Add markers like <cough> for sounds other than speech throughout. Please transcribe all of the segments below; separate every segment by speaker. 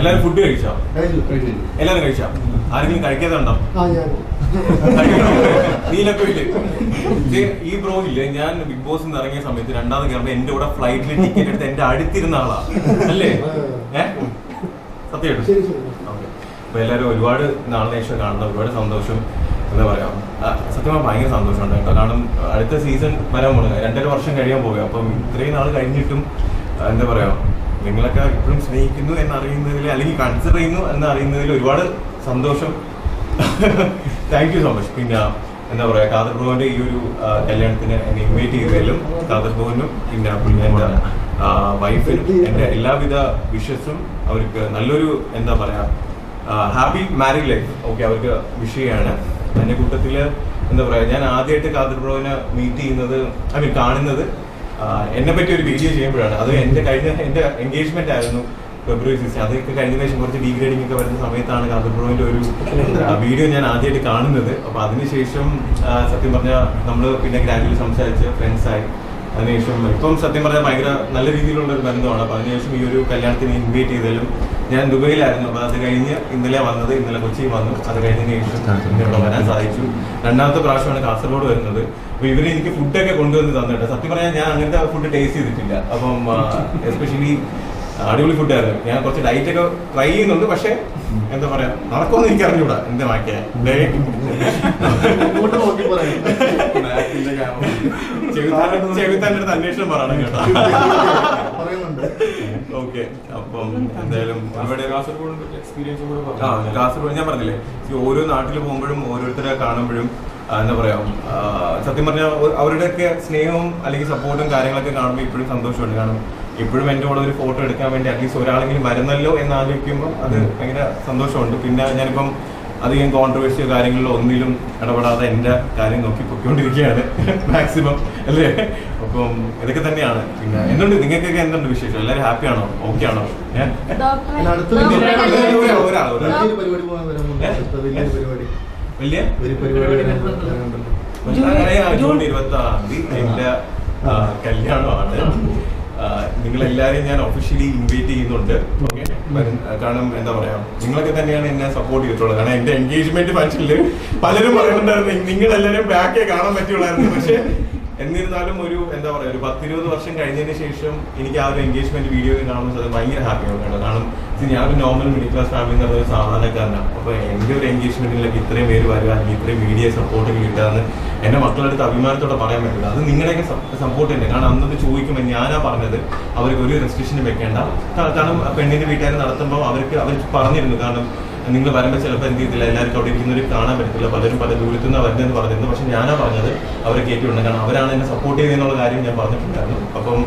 Speaker 1: എല്ലാരും ഫുഡ് കഴിച്ചോ?
Speaker 2: കഴിച്ചു.
Speaker 1: എല്ലാരും കഴിച്ചോ? ആരെങ്കിലും കഴിക്കാതുണ്ടോ നീലൊക്കെ ഇല്ലേ ഈ ബ്രോ ഇല്ലേ ഞാൻ ബിഗ് ബോസ് നിന്ന് ഇറങ്ങിയ സമയത്ത് രണ്ടാമത് കയറുമ്പോ എന്റെ കൂടെ ഫ്ലൈറ്റിൽ ടിക്കറ്റ് എടുത്ത് എന്റെ അടുത്തിരുന്ന ആളാ. അല്ലേ? ഏ? സത്യമായിട്ടും. അപ്പൊ എല്ലാവരും ഒരുപാട് നാളിന് ശേഷം കാണുന്ന ഒരുപാട് സന്തോഷം. എന്താ പറയാ? സത്യം സത്യമായി ഭയങ്കര സന്തോഷമുണ്ട് കേട്ടോ. കാരണം അടുത്ത സീസൺ വരാൻ പോകുന്നത് രണ്ടര വർഷം കഴിയാൻ പോകുക അപ്പം ഇത്രയും നാൾ കഴിഞ്ഞിട്ടും എന്താ പറയാ നിങ്ങളൊക്കെ ഇപ്പോഴും സ്നേഹിക്കുന്നു എന്നറിയുന്നതിൽ അല്ലെങ്കിൽ കൺസിഡർ ചെയ്യുന്നു എന്നറിയുന്നതിൽ ഒരുപാട് സന്തോഷം. താങ്ക് യു സോ മച്ച് പിന്നെ എന്താ പറയുക കാദർ ബ്രോന്റെ ഈ ഒരു കല്യാണത്തിന് എന്നെ ഇൻവൈറ്റ് ചെയ്തതിലും കാദർ ബ്രോനും പിന്നെ പുള്ളിയുടെ വൈഫിനും എന്റെ എല്ലാവിധ വിഷസും അവർക്ക് നല്ലൊരു എന്താ പറയാ ഹാപ്പി മാരീഡ് ലൈഫ് ഓക്കെ അവർക്ക് വിഷ് ചെയ്യാണ് എന്റെ കൂട്ടത്തിൽ എന്താ പറയാ ഞാൻ ആദ്യമായിട്ട് കാദർ ബ്രോനെ മീറ്റ് ചെയ്യുന്നത് ഐ മീൻ കാണുന്നത് എന്നെ പറ്റി ഒരു വീഡിയോ ചെയ്യുമ്പോഴാണ്. അത് എന്റെ കഴിഞ്ഞ എന്റെ എൻഗേജ്മെന്റ് ആയിരുന്നു ഫെബ്രുവരി സിക്സ് അതൊക്കെ കഴിഞ്ഞ ശേഷം കുറച്ച് ഡീഗ്രേഡിംഗ് ഒക്കെ വരുന്ന സമയത്താണ് ബ്രോന്റെ ഒരു വീഡിയോ ഞാൻ ആദ്യമായിട്ട് കാണുന്നത്. അപ്പൊ അതിനുശേഷം സത്യം പറഞ്ഞാൽ നമ്മൾ പിന്നെ ഗ്രാജുവലി സംസാരിച്ച് ഫ്രണ്ട്സായി അതിനുശേഷം ഇപ്പം സത്യം പറഞ്ഞാൽ ഭയങ്കര നല്ല രീതിയിലുള്ള ഒരു ബന്ധമാണ്. അപ്പൊ അതിനുശേഷം ഈ ഒരു കല്യാണത്തിന് ഇൻവൈറ്റ് ചെയ്തതിലും ഞാൻ ദുബൈയിലായിരുന്നു അപ്പോൾ അത് കഴിഞ്ഞ് ഇന്നലെ വന്നത് ഇന്നലെ കൊച്ചി വന്നു അത് കഴിഞ്ഞതിന് ശേഷം ഇവിടെ വരാൻ സാധിച്ചു രണ്ടാമത്തെ പ്രാവശ്യമാണ് കാസർഗോഡ് വരുന്നത് അപ്പൊ ഇവർ എനിക്ക് ഫുഡൊക്കെ കൊണ്ടുവന്ന് തന്നിട്ട് സത്യം പറഞ്ഞാൽ ഞാൻ അങ്ങനത്തെ ഫുഡ് ടേസ്റ്റ് ചെയ്തിട്ടില്ല അപ്പം എസ്പെഷ്യലി അടിപൊളി ഫുഡായിരുന്നു ഞാൻ കുറച്ച് ഡയറ്റ് ഒക്കെ ട്രൈ ചെയ്യുന്നുണ്ട് പക്ഷെ എന്താ പറയാ നടക്കുമെന്ന് എനിക്ക് അറിഞ്ഞൂടാ എന്താ മാക്കിയാ ചെവിത്താന്റെ അടുത്ത് അന്വേഷണം പറയണം കേട്ടോ.
Speaker 2: പറയുന്നുണ്ട്.
Speaker 1: ഓക്കെ അപ്പം എന്തായാലും ഇവിടെ
Speaker 3: കാസർഗോഡ് എക്സ്പീരിയൻസ് കൂടെ
Speaker 1: ആ കാസർഗോഡ് ഞാൻ പറഞ്ഞില്ലേ ഓരോ നാട്ടിൽ പോകുമ്പോഴും ഓരോരുത്തരെ കാണുമ്പോഴും എന്താ പറയാ സത്യം പറഞ്ഞാൽ അവരുടെയൊക്കെ സ്നേഹവും അല്ലെങ്കിൽ സപ്പോർട്ടും കാര്യങ്ങളൊക്കെ കാണുമ്പോൾ ഇപ്പോഴും സന്തോഷമുണ്ട്. കാരണം ഇപ്പോഴും എന്റെ കൂടെ ഒരു ഫോട്ടോ എടുക്കാൻ വേണ്ടി അറ്റ്ലീസ്റ്റ് ഒരാളെങ്കിലും വരുന്നല്ലോ എന്ന് ആലോചിക്കുമ്പോൾ അത് ഭയങ്കര സന്തോഷമുണ്ട്. പിന്നെ ഞാനിപ്പം അധികം കോൺട്രവേഴ്സിയോ കാര്യങ്ങളിലോ ഒന്നിലും ഇടപെടാതെ എന്റെ കാര്യം നോക്കി പൊയ്ക്കൊണ്ടിരിക്കുകയാണ് മാക്സിമം അല്ലേ? അപ്പം ഇതൊക്കെ തന്നെയാണ്. പിന്നെ എന്തുണ്ട്? നിങ്ങൾക്കൊക്കെ എന്തുണ്ട് വിശേഷം? എല്ലാവരും ഹാപ്പി ആണോ? ഓക്കെ ആണോ?
Speaker 2: വലിയ.
Speaker 1: ജൂൺ ഇരുപത്തി ആറാം തീയതി കല്യാണമാണ്. നിങ്ങൾ എല്ലാരെയും ഞാൻ ഒഫീഷ്യലി ഇൻവൈറ്റ് ചെയ്യുന്നുണ്ട്. ഓക്കെ? കാരണം എന്താ പറയാ നിങ്ങളൊക്കെ തന്നെയാണ് എന്നെ സപ്പോർട്ട് ചെയ്തിട്ടുള്ളത്. കാരണം എന്റെ എൻഗേജ്മെന്റ് ഫംഗ്ഷനിൽ പലരും പറയുന്നുണ്ടായിരുന്നു നിങ്ങൾ എല്ലാവരും ബാക്കേ കാണാൻ പറ്റുള്ളായിരുന്നു പക്ഷെ എന്നിരുന്നാലും ഒരു എന്താ പറയാ ഒരു പത്തിരുപത് വർഷം കഴിഞ്ഞതിന് ശേഷം എനിക്ക് ആ ഒരു എൻഗേജ്മെന്റ് വീഡിയോ കാണുമ്പോൾ അത് ഭയങ്കര ഹാപ്പിയാണ് കേട്ടോ. കാരണം ഞാൻ ഒരു നോർമൽ മിഡിൽ ക്ലാസ് ഫാമിലി എന്ന് പറഞ്ഞ സാധാരണക്കാരനാണ് അപ്പൊ എന്റെ ഒരു എൻഗേജ്മെന്റിലേക്ക് ഇത്രയും പേര് വരിക അല്ലെങ്കിൽ ഇത്രയും മീഡിയ സപ്പോർട്ട് കിട്ടാന്ന് എന്റെ മക്കളുടെ അടുത്ത് അഭിമാനത്തോടെ പറയാൻ പറ്റില്ല അത് നിങ്ങളുടെയൊക്കെ സപ്പോർട്ട് തന്നെ. കാരണം അന്നത് ചോദിക്കുമ്പോൾ ഞാനാ പറഞ്ഞത് അവർക്ക് ഒരു റെസ്ട്രിക്ഷനും വെക്കേണ്ട. കാരണം പെണ്ണിന്റെ വീട്ടുകാർ നടത്തുമ്പോൾ അവർക്ക് അവർ പറഞ്ഞിരുന്നു. കാരണം നിങ്ങൾ വരുമ്പോൾ ചിലപ്പോൾ എന്ത് ചെയ്തില്ല എല്ലാവർക്കും അവിടെ ഇരിക്കുന്നവർ കാണാൻ പറ്റത്തില്ല പലരും പല ദൂരത്തു നിന്ന് വരുന്നതെന്ന് പറഞ്ഞിരുന്നു. പക്ഷെ ഞാനാ പറഞ്ഞത് അവരെ കയറ്റിയിട്ടുണ്ട് കാരണം അവരാണ് എന്നെ സപ്പോർട്ട് ചെയ്തെന്നുള്ള കാര്യം ഞാൻ പറഞ്ഞിട്ടുണ്ടായിരുന്നു. അപ്പം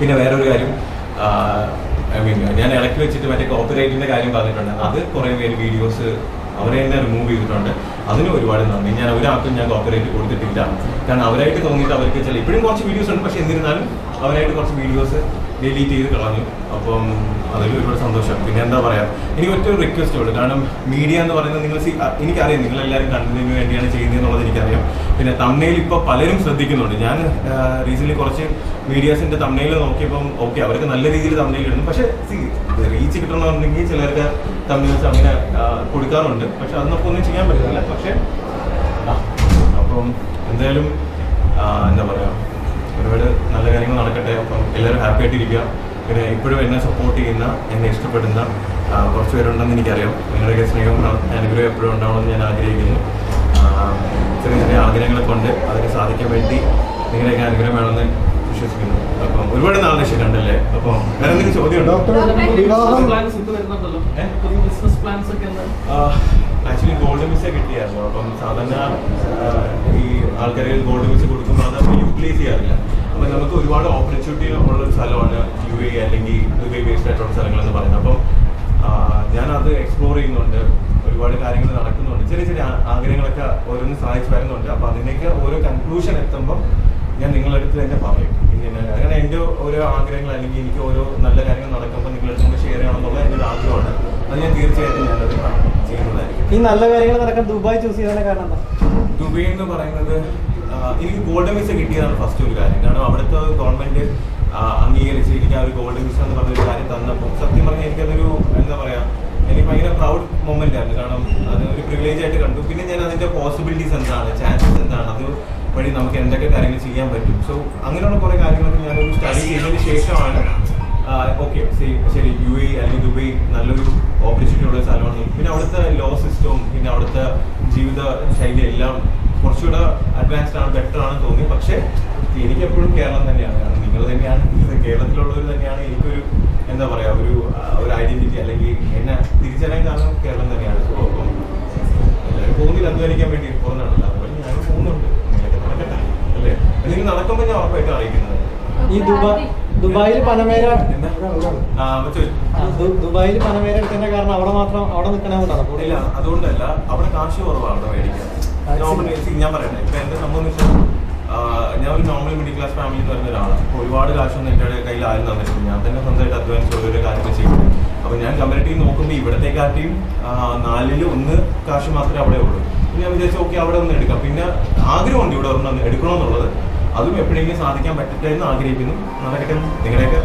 Speaker 1: പിന്നെ വേറൊരു കാര്യം ഐ മീൻ ഞാൻ ഇളക്കി വെച്ചിട്ട് മറ്റേ കോപ്പറേറ്റിന്റെ കാര്യം പറഞ്ഞിട്ടുണ്ട്. അത് കുറേ പേര് വീഡിയോസ് അവരെ തന്നെ റിമൂവ് ചെയ്തിട്ടുണ്ട്. അതിന് ഒരുപാട് നന്ദി. ഞാൻ ഒരാൾക്കും ഞാൻ കോപ്പറേറ്റ് കൊടുത്തിട്ടില്ല. കാരണം അവരായിട്ട് തോന്നിയിട്ട് അവർക്ക് ചില ഇപ്പോഴും കുറച്ച് വീഡിയോസ് ഉണ്ട്. പക്ഷെ എന്നിരുന്നാലും അവരായിട്ട് കുറച്ച് വീഡിയോസ് ഡിലീറ്റ് ചെയ്ത് കളഞ്ഞു. അപ്പം അതിൽ ഒരുപാട് സന്തോഷം. പിന്നെ എന്താ പറയാ എനിക്ക് ഒറ്റ റിക്വസ്റ്റ് ഉള്ളൂ. കാരണം മീഡിയ എന്ന് പറയുന്നത് നിങ്ങൾ സി എനിക്കറിയാം നിങ്ങൾ എല്ലാവരും കണ്ടന്റിന് വേണ്ടിയാണ് ചെയ്യുന്നത് എന്നുള്ളത് എനിക്കറിയാം. പിന്നെ തമ്മയിൽ ഇപ്പോൾ പലരും ശ്രദ്ധിക്കുന്നുണ്ട്. ഞാൻ റീസെന്റ് കുറച്ച് മീഡിയാസിന്റെ തമ്മയിൽ നോക്കിയപ്പം ഓക്കെ അവർക്ക് നല്ല രീതിയിൽ തമ്മയിൽ ഇടുന്നു. പക്ഷെ റീച്ച് കിട്ടണമെന്നുണ്ടെങ്കിൽ ചിലർക്ക് തമ്മിൽസ് അങ്ങനെ കൊടുക്കാറുണ്ട്. പക്ഷെ അതൊന്നും ഒന്നും ചെയ്യാൻ പറ്റുന്നില്ല പക്ഷെ അപ്പം എന്തായാലും എന്താ പറയാ ഒരുപാട് നല്ല കാര്യങ്ങൾ നടക്കട്ടെ. അപ്പം എല്ലാവരും ഹാപ്പി ആയിട്ടിരിക്കുക. പിന്നെ ഇപ്പോഴും എന്നെ സപ്പോർട്ട് ചെയ്യുന്ന എന്നെ ഇഷ്ടപ്പെടുന്ന കുറച്ച് പേരുണ്ടെന്ന് എനിക്കറിയാം. നിങ്ങളുടെ സ്നേഹം അനുഗ്രഹം എപ്പോഴും ഉണ്ടാവണമെന്ന് ഞാൻ ആഗ്രഹിക്കുന്നു. ചെറിയ ചെറിയ ആഗ്രഹങ്ങളെ കൊണ്ട് അതൊക്കെ സാധിക്കാൻ വേണ്ടി നിങ്ങളുടെയൊക്കെ അനുഗ്രഹം വേണമെന്ന് വിശ്വസിക്കുന്നു. അപ്പം ഒരുപാട് നാളെ ശരിയുണ്ടല്ലേ അപ്പം വേറെ എന്തെങ്കിലും ചോദ്യം ഉണ്ടോ ആക്ച്വലി ഗോൾഡ് മിസ്സേ കിട്ടിയായിരുന്നു. അപ്പം സാധാരണ ഈ ആൾക്കാരെ ഗോൾഡ് മിസ് കൊടുക്കുമ്പോൾ അത് നമ്മൾ യൂട്ടിലൈസ് ചെയ്യാറില്ല. അപ്പം നമുക്ക് ഒരുപാട് ഓപ്പർച്യൂണിറ്റി ഉള്ള ഒരു സ്ഥലമാണ് യു എ അല്ലെങ്കിൽ ദുബൈ ബേസ്ഡ് ആയിട്ടുള്ള സ്ഥലങ്ങൾ എന്ന് പറയുന്നത്. അപ്പം ഞാൻ ഞാനത് എക്സ്പ്ലോർ ചെയ്യുന്നുണ്ട്. ഒരുപാട് കാര്യങ്ങൾ നടക്കുന്നുണ്ട്. ചെറിയ ചെറിയ ആഗ്രഹങ്ങളൊക്കെ ഓരോന്ന് സാധിച്ചു വരുന്നുണ്ട്. അപ്പം അതിനൊക്കെ ഓരോ കൺക്ലൂഷൻ എത്തുമ്പോൾ ഞാൻ നിങ്ങളുടെ അടുത്ത് തന്നെ പറയും. ഇങ്ങനെ അങ്ങനെ എന്റെ ഓരോ ആഗ്രഹങ്ങൾ അല്ലെങ്കിൽ എനിക്ക് ഓരോ നല്ല കാര്യങ്ങൾ നടക്കുമ്പോൾ നിങ്ങളുടെ അടുത്ത് ഷെയർ ചെയ്യണമെന്നുള്ള എന്റെ ഒരു ആഗ്രഹമാണ് അത് ഞാൻ തീർച്ചയായിട്ടും ഞാനത് ചെയ്യുന്നതായിരിക്കും.
Speaker 4: ഈ നല്ല കാര്യങ്ങൾ നടക്കാൻ ദുബായ് ചൂസ് ചെയ്യാൻ കാരണം എന്താ?
Speaker 1: ദുബൈ എന്ന് പറയുന്നത് എനിക്ക് ഗോൾഡൻ വിസ കിട്ടിയതാണ് ഫസ്റ്റ് ഒരു കാര്യം. കാരണം അവിടുത്തെ ഗവൺമെന്റ് അംഗീകരിച്ച് എനിക്ക് ആ ഒരു ഗോൾഡൻ വിസ എന്ന് പറഞ്ഞൊരു കാര്യം തന്നപ്പോൾ സത്യം പറഞ്ഞാൽ എനിക്കതൊരു എന്താ പറയാ എനിക്ക് ഭയങ്കര പ്രൗഡ് മൊമെന്റ് ആയിരുന്നു. കാരണം അത് ഒരു പ്രിവിലേജ് ആയിട്ട് കണ്ടു. പിന്നെ ഞാൻ അതിന്റെ പോസിബിലിറ്റീസ് എന്താണ് ചാൻസസ് എന്താണ് അത് വഴി നമുക്ക് എന്തൊക്കെ കാര്യങ്ങൾ ചെയ്യാൻ പറ്റും. സോ അങ്ങനെയുള്ള കുറേ കാര്യങ്ങളൊക്കെ ഞാനൊരു സ്റ്റഡി ചെയ്തതിന് ശേഷമാണ് ഓക്കെ ശരി യു എ അല്ലെങ്കിൽ ദുബൈ നല്ലൊരു ഓപ്പർച്യൂണിറ്റി ഉള്ള സ്ഥലമാണ്. പിന്നെ അവിടുത്തെ ലോ സിസ്റ്റവും പിന്നെ അവിടുത്തെ ജീവിത ശൈലി എല്ലാം കുറച്ചുകൂടെ അഡ്വാൻസ്ഡ് ആണ് ബെറ്റർ ആണെന്ന് തോന്നി. പക്ഷേ എനിക്ക് എപ്പോഴും കേരളം തന്നെയാണ്. കാരണം നിങ്ങൾ തന്നെയാണ് കേരളത്തിലുള്ളവർ തന്നെയാണ് എനിക്കൊരു എന്താ പറയുക ഒരു ഒരു ഐഡന്റിറ്റി അല്ലെങ്കിൽ എന്നെ തിരിച്ചറിയാൻ കാരണം കേരളം തന്നെയാണ്. സോ അപ്പം എല്ലാവരും പോകുന്നില്ല അധ്വാനിക്കാൻ വേണ്ടി പോകുന്നതാണല്ലോ അതുപോലെ ഞാൻ പോകുന്നുണ്ട്. നടക്കട്ടെ അല്ലേ? നിങ്ങൾ നടക്കുമ്പോൾ ഞാൻ ഉറപ്പായിട്ട് അറിയിക്കുന്നത്.
Speaker 4: ഈ ദുബായ് ദുബായിൽ പനമേര ദുബായിൽ പനമേര എടുത്തതിന്റെ കാരണം അവിടെ മാത്രം അവിടെ നിൽക്കണമെന്നാണ്
Speaker 1: ഇല്ല അതുകൊണ്ടല്ല അവിടെ കാശ് കുറവാണ് അവിടെ മേടിക്കാൻ. നോർമലി ഞാൻ പറയട്ടെ. ഇപ്പൊ എന്റെ സംഭവം എന്ന് ഞാൻ ഒരു നോർമൽ മിഡിൽ ക്ലാസ് ഫാമിലി എന്ന് പറയുന്ന ഒരാളാണ്. അപ്പോൾ ഒരുപാട് കാശൊന്നും എന്റെ കയ്യിൽ ആരും തന്നിട്ടില്ല. ഞാൻ തന്നെ സ്വന്തമായിട്ട് അധ്വാനിച്ച് ഓരോരോ കാര്യങ്ങൾ ചെയ്യും അപ്പോൾ ഞാൻ കമ്പാരിറ്റീവ് നോക്കുമ്പോൾ ഇവിടത്തെക്കാട്ടിയും ആ, നാലിൽ ഒന്ന് കാശ് മാത്രമേ അവിടെ ഉള്ളൂ. ഞാൻ വിചാരിച്ചു ഓക്കെ അവിടെ ഒന്ന് എടുക്കാം. പിന്നെ ആഗ്രഹമുണ്ട് ഇവിടെ ഒന്ന് എടുക്കണമെന്നുള്ളത്. അതും എപ്പോഴെങ്കിലും സാധിക്കാൻ പറ്റട്ടെ എന്ന് ആഗ്രഹിക്കുന്നു. നടക്കട്ടെ നിങ്ങളുടെയൊക്കെ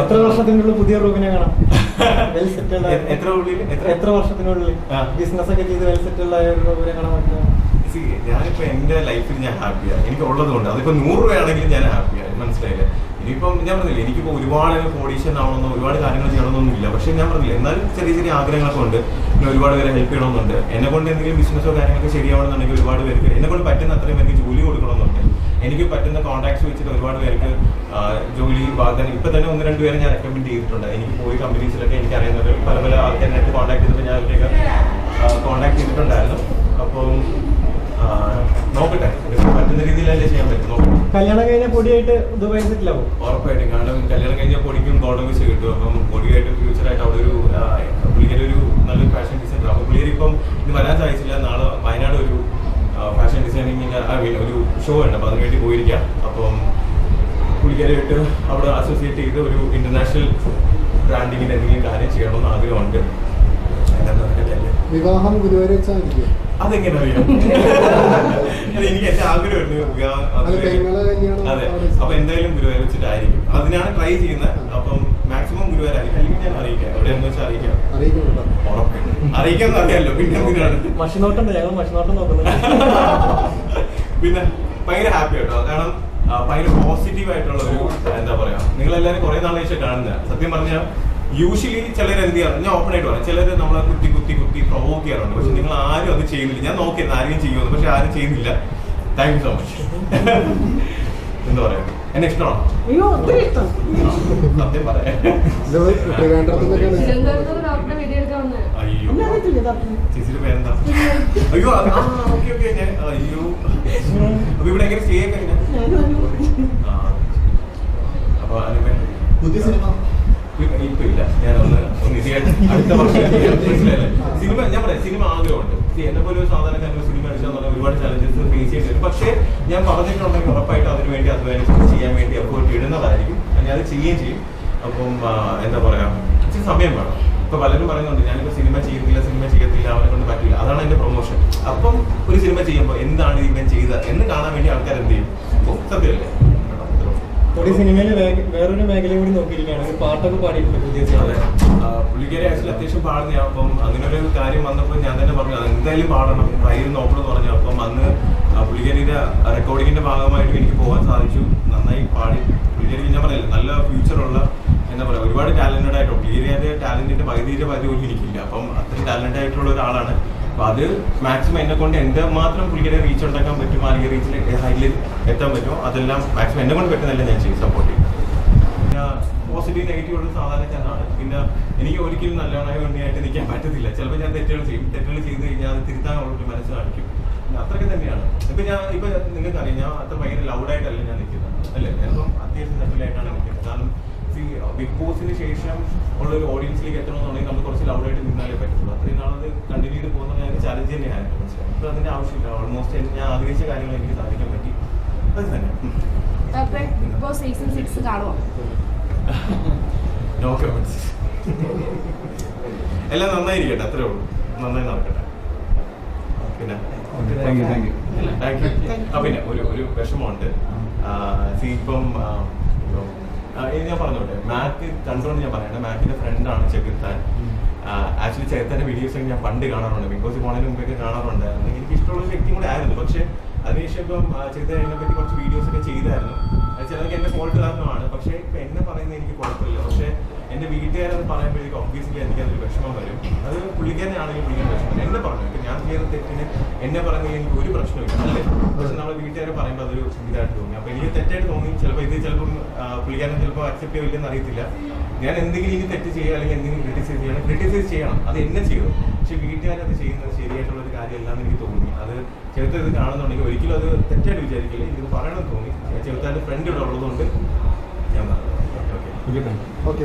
Speaker 4: എത്ര വർഷത്തിനുള്ളിൽ പുതിയ റൂമിനെ കാണാം? <laughs> വെൽ സെറ്റിൽഡ്
Speaker 1: എത്ര ഉള്ളിൽ എത്ര?
Speaker 4: എത്ര വർഷത്തിനുള്ളിൽ? ബിസിനസ് ഒക്കെ ചെയ്ത് വെൽ സെറ്റിൽഡ് ആയ ഒരു റൂമിനെ കാണാൻ പറ്റും
Speaker 1: ഞാനിപ്പോ എന്റെ ലൈഫിൽ ഞാൻ ഹാപ്പിയാണ് എനിക്ക് ഉള്ളത് കൊണ്ട്. അതിപ്പോ നൂറ് രൂപയാണെങ്കിലും ഞാൻ ഹാപ്പിയാണ് മനസ്സിലായില്ലേ? ഇനിയിപ്പം ഞാൻ പറഞ്ഞില്ല എനിക്കിപ്പോ ഒരുപാട് കോഡീഷൻ ആവണമെന്നോ ഒരുപാട് കാര്യങ്ങൾ ചെയ്യണമെന്നൊന്നും ഇല്ല പക്ഷെ ഞാൻ പറഞ്ഞില്ല എന്നാലും ചെറിയ ചെറിയ ആഗ്രഹങ്ങളൊക്കെ ഉണ്ട്. പിന്നെ ഒരുപാട് പേരെ ഹെൽപ്പ് ചെയ്യണമെന്നുണ്ട്. എന്നെ കൊണ്ട് എന്തെങ്കിലും ബിസിനസ്സോ കാര്യങ്ങളൊക്കെ ശരിയാവണമെന്നുണ്ടെങ്കിൽ ഒരുപാട് പേർക്ക് എന്നെ കൊണ്ട് പറ്റുന്ന അത്രയും പേർക്ക് ജോലി കൊടുക്കണമെന്നുണ്ട്. എനിക്ക് പറ്റുന്ന കോൺടാക്ട്സ് വെച്ചിട്ട് ഒരുപാട് പേർക്ക് ജോലി വാഗ്ദാനം. ഇപ്പൊ തന്നെ ഒന്ന് രണ്ട് പേരെ ഞാൻ റെക്കമെൻഡ് ചെയ്തിട്ടുണ്ട്. എനിക്ക് പോയി കമ്പനീസിലൊക്കെ എനിക്ക് അറിയുന്നത് പല പല ആൾക്കാരെ കോൺടാക്ട് ചെയ്തപ്പോൾ ഞാൻ അവരുടെയൊക്കെ കോൺടാക്ട് ചെയ്തിട്ടുണ്ടായിരുന്നു. അപ്പം നോക്കട്ടെ. പറ്റുന്ന രീതിയിലല്ലേ ചെയ്യാൻ പറ്റും?
Speaker 4: കല്യാണം കഴിഞ്ഞ പൊടിയായിട്ട് ദുബായിൽ സെറ്റിൽ ആവും
Speaker 1: ഉറപ്പായിട്ടും. കാരണം കല്യാണം കഴിഞ്ഞാൽ പൊടിക്കും ഗോൾഡൻ വിസ കിട്ടും. അപ്പം പൊടിയായിട്ട് ഫ്യൂച്ചറായിട്ട് അവിടെ ഒരു ആ, ഒരു നല്ലൊരു ഫാഷൻ ഡിസൈനർ അപ്പം പുള്ളിക്കാരി ഇപ്പം ഇത് വരാൻ സാധിച്ചില്ല. നാളെ വയനാട് ഒരു ഫാഷൻ ഡിസൈനിങ്ങിന്റെ ഐ മീൻ ഒരു ഷോ ഉണ്ട്. അപ്പം അതിന് വേണ്ടി പോയിരിക്കാം. അപ്പം പുള്ളിക്കാരിയായിട്ട് അവിടെ അസോസിയേറ്റ് ചെയ്ത് ഒരു ഇന്റർനാഷണൽ ബ്രാൻഡിങ്ങിന്റെ എന്തെങ്കിലും കാര്യം ചെയ്യണമെന്ന് ആഗ്രഹമുണ്ട്.
Speaker 2: വിവാഹം ഗുരുവായൂർ വെച്ചായിരിക്കും.
Speaker 1: അതെങ്ങനെ അറിയാം? അത് എനിക്ക് എന്റെ അപ്പൊ എന്തായാലും ഗുരുവായൂർ വെച്ചിട്ടായിരിക്കും. അതിനാണ് ട്രൈ ചെയ്യുന്നത്. അപ്പം മാക്സിമം ഗുരുവായൂരായിരിക്കും. അല്ലെങ്കിൽ ഞാൻ അറിയിക്കാം. വെച്ചാൽ അറിയിക്കാം. അറിയിക്കാൻ പിന്നെ എന്തിനാണ്?
Speaker 4: മഷിനോട്ടുണ്ട് ഞങ്ങൾ മഷിനോട്ടം നോക്കുന്നത്
Speaker 1: പിന്നെ ഭയങ്കര ഹാപ്പി കേട്ടോ കാരണം ഭയങ്കര പോസിറ്റീവ് ആയിട്ടുള്ള ഒരു എന്താ പറയാ നിങ്ങൾ എല്ലാവരും കുറെ നാളെ കാണുന്നത്. സത്യം പറഞ്ഞാൽ യൂഷ്വലി ചിലർ എന്ത് ചെയ്യാറ് ഞാൻ ഓപ്പൺ ആയിട്ട് പറയാം. ചിലർ നമ്മളെ കുത്തി കുത്തി കുത്തി പ്രൊവോക്ക് ചെയ്യാറുണ്ട്. പക്ഷെ നിങ്ങൾ ആരും അത് ചെയ്യുന്നില്ല. ഞാൻ നോക്കിയിരുന്നു ആരെയും ചെയ്യുമെന്ന്. പക്ഷെ ആരും ചെയ്യുന്നില്ല. താങ്ക് യു സോ മച്ച് എന്താ പറയാ? എന്നെ ഇഷ്ടമാണോ? സത്യം പറയാം. അയ്യോ. ചേച്ചിയുടെ പേരെന്താ? അയ്യോ ആ ഓക്കെ ഓക്കെ ഞാൻ അയ്യോ. അപ്പൊ ഇവിടെ എങ്ങനെ സ്റ്റേ ഒക്കെ. അപ്പൊ
Speaker 2: പുതിയ സിനിമ.
Speaker 1: ഇപ്പൊ ഇല്ല ഞാൻ ഒന്ന് അടുത്ത വർഷം. സിനിമ ഞാൻ പറയാം സിനിമ ആഗ്രഹമുണ്ട്. എന്നെ പോലെ ഒരു സാധാരണക്കാരൻ സിനിമ അടിച്ചാൽ ഒരുപാട് ചലഞ്ചസ് ഫേസ് ചെയ്യേണ്ടി വരും. പക്ഷേ ഞാൻ പറഞ്ഞിട്ടുണ്ടെങ്കിൽ ഉറപ്പായിട്ട് അതിന് വേണ്ടി അധ്വാനിച്ച് ചെയ്യാൻ വേണ്ടി എഫേർട്ട് ഇടുന്നതായിരിക്കും. ഞാൻ അത് ചെയ്യുകയും ചെയ്യും. അപ്പം എന്താ പറയാ ഇച്ചിരി സമയം വേണം. ഇപ്പൊ പലരും പറയുന്നുണ്ട് ഞാനിപ്പോ സിനിമ ചെയ്യത്തില്ല സിനിമ ചെയ്യത്തില്ല അവനെ കൊണ്ട് പറ്റില്ല. അതാണ് എന്റെ പ്രൊമോഷൻ അപ്പം ഒരു സിനിമ ചെയ്യുമ്പോൾ എന്താണ് ഇവൻ ചെയ്തത് എന്ന് കാണാൻ വേണ്ടി ആൾക്കാർ എന്ത് ചെയ്യും? സത്യമല്ലേ
Speaker 4: പൊടി സിനിമയിൽ വേറൊരു മേഖലയും കൂടി നോക്കിയിരിക്കുകയാണ്. ഒരു പാട്ടൊക്കെ പാടിയിട്ടുണ്ട് പുതിയ
Speaker 1: പുള്ളിക്കാരി ആക്ച്വലി അത്യാവശ്യം പാടുന്ന അപ്പം അങ്ങനെ ഒരു കാര്യം വന്നപ്പോൾ ഞാൻ തന്നെ പറഞ്ഞു എന്തായാലും പാടണം. ട്രൈ നോക്കണം എന്ന് പറഞ്ഞു. അപ്പം അന്ന് പുള്ളിക്കാരിയുടെ റെക്കോർഡിങ്ങിന്റെ ഭാഗമായിട്ട് എനിക്ക് പോകാൻ സാധിച്ചു. നന്നായി പാടി. പുള്ളിക്കാരിക്ക് ഞാൻ പറഞ്ഞില്ല നല്ല ഫ്യൂച്ചറുള്ള എന്താ പറയുക ഒരുപാട് ടാലന്റഡ് ആയിട്ട് അതിന്റെ ടാലന്റിന്റെ പകുതിയുടെ പകുതി പോലും എനിക്കില്ല. അപ്പം അത്രയും ടാലന്റഡ് ആയിട്ടുള്ള ഒരാളാണ്. അപ്പൊ അത് മാക്സിമം എന്നെ കൊണ്ട് എന്ത് മാത്രം പുള്ളിക്കാരെ റീച്ച് ഉണ്ടാക്കാൻ പറ്റും അല്ലെങ്കിൽ റീച്ചിൽ ഹൈലിൽ എത്താൻ പറ്റും. അതെല്ലാം മാക്സിമം എന്നെ കൊണ്ട് പറ്റുന്നില്ല ഞാൻ ചെയ്യും സപ്പോർട്ട് ചെയ്യും. പോസിറ്റീവ് നെഗറ്റീവ് ഉള്ള ചെന്നാണ് പിന്നെ എനിക്ക് ഒരിക്കലും നല്ലവണ്ണമായി വേണ്ടിയായിട്ട് നിൽക്കാൻ പറ്റത്തില്ല. ചിലപ്പോൾ ഞാൻ തെറ്റുകൾ ചെയ്യും. തെറ്റുകൾ ചെയ്ത് കഴിഞ്ഞാൽ അത് തിരുത്താനുള്ള ഒരു മനസ്സ് കാണിക്കും. അത്രയ്ക്ക് തന്നെയാണ്. ഇപ്പൊ ഞാൻ ഇപ്പൊ നിങ്ങൾക്ക് അറിയാം ഞാൻ അത്ര ഭയങ്കര ലൗഡായിട്ടല്ല ഞാൻ നിൽക്കുന്നത്. അല്ലേ? ഞാനിപ്പം അത്യാവശ്യം സെറ്റിലായിട്ടാണ് നിൽക്കുന്നത്. കാരണം ബിഗ് ബോസിന് ശേഷം ഉള്ള ഒരു ഓഡിയൻസിലേക്ക് എത്തണമെന്നുണ്ടെങ്കിൽ നമ്മൾ കുറച്ച് ലൗഡായിട്ട് നിന്നാലേ പറ്റുള്ളൂ അത്രയും നാളത് കണ്ടിന്യൂ ചെയ്ത് പോകുന്ന ഞാൻ ചലഞ്ച് തന്നെയായിരുന്നു മനസ്സിലായി അപ്പൊ അതിന്റെ ആവശ്യമില്ല. ഓൾമോസ്റ്റ് ഞാൻ ആഗ്രഹിച്ച കാര്യങ്ങൾ എനിക്ക് സാധിക്കാൻ പറ്റി. അത് തന്നെ.
Speaker 5: ബിഗ് ബോസ് സീസൺ സിക്സ് കാണുമോ
Speaker 1: നോ എല്ലാം നന്നായിരിക്കട്ടെ അത്രേ ഉള്ളൂ. നന്നായി നടക്കട്ടെ. പിന്നെ?
Speaker 2: താങ്ക് യു താങ്ക് യു
Speaker 1: പിന്നെ ഒരു ഒരു വിഷമമുണ്ട്. ആ, ഇപ്പം ഇനി ഞാൻ പറഞ്ഞോട്ടെ. മാക്ക് കണ്ടുകൊണ്ട് ഞാൻ പറയട്ടെ മാക്കിന്റെ ഫ്രണ്ടാണ് ചെകുത്താൻ. ആക്ച്വലി ചേത്തന്റെ വീഡിയോസ് ഒക്കെ ഞാൻ പണ്ട് കാണാറുണ്ട്. ബിഗ് ബോസ് പോണതിന് മുമ്പൊക്കെ കാണാറുണ്ടായിരുന്നു എനിക്ക് ഇഷ്ടമുള്ള വ്യക്തി കൂടെ ആയിരുന്നു. പക്ഷെ അതിനുശേഷം ഇപ്പം ചേത്തൻ അതിനെ പറ്റി കുറച്ച് വീഡിയോസ് ഒക്കെ ചെയ്തായിരുന്നു. അത് ചിലർക്ക് എന്റെ ഫോൾട്ട് കാരണമാണ്. പക്ഷെ ഇപ്പൊ എന്നെ പറയുന്നത് എനിക്ക് കുഴപ്പമില്ല. പക്ഷെ എന്റെ വീട്ടുകാരത് പറയുമ്പോഴേക്കും ഒബ്വിയസ്ലി എനിക്ക് അതൊരു വിഷമം വരും. അത് പുള്ളിക്കാരനെ ആണെങ്കിൽ പുള്ളിക്കാൻ വിഷമം. വരും. എന്നെ പറഞ്ഞു ഇപ്പൊ ഞാൻ ചെയ്യുന്ന തെറ്റിന് എന്നെ പറഞ്ഞു എനിക്ക് ഒരു പ്രശ്നമില്ല അല്ലേ? പക്ഷെ നമ്മൾ വീട്ടുകാരെ പറയുമ്പോൾ അതൊരു ഇതായിട്ട് തോന്നി. അപ്പൊ എനിക്ക് തെറ്റായിട്ട് തോന്നി. ചിലപ്പോൾ ഇത് ചിലപ്പം ആ, പുള്ളിക്കാരൻ ചിലപ്പോൾ അക്സെപ്റ്റ് ചെയ്യില്ലെന്ന് അറിയത്തില്ല. ഞാൻ എന്തെങ്കിലും ഇനി തെറ്റ് ചെയ്യുക അല്ലെങ്കിൽ എന്തെങ്കിലും ക്രിട്ടിസൈസ് ചെയ്യണം. ക്രിട്ടിസൈസ് ചെയ്യണം. അത് എന്നെ ചെയ്തു പക്ഷെ വീട്ടുകാരത് ചെയ്യുന്നത് ശരിയായിട്ടുള്ള ഒരു കാര്യമല്ല എന്ന് എനിക്ക് തോന്നി. അത് ചെറുത്തത് കാണുന്നുണ്ടെങ്കിൽ ഒരിക്കലും അത് തെറ്റായിട്ട് വിചാരിക്കില്ല. എനിക്ക് പറയണമെന്ന് തോന്നി. ചെറുത്താന്റെ ഫ്രണ്ട് ഇവിടെ ഉള്ളതുകൊണ്ട് ഞാൻ പറഞ്ഞു.
Speaker 2: ഓക്കെ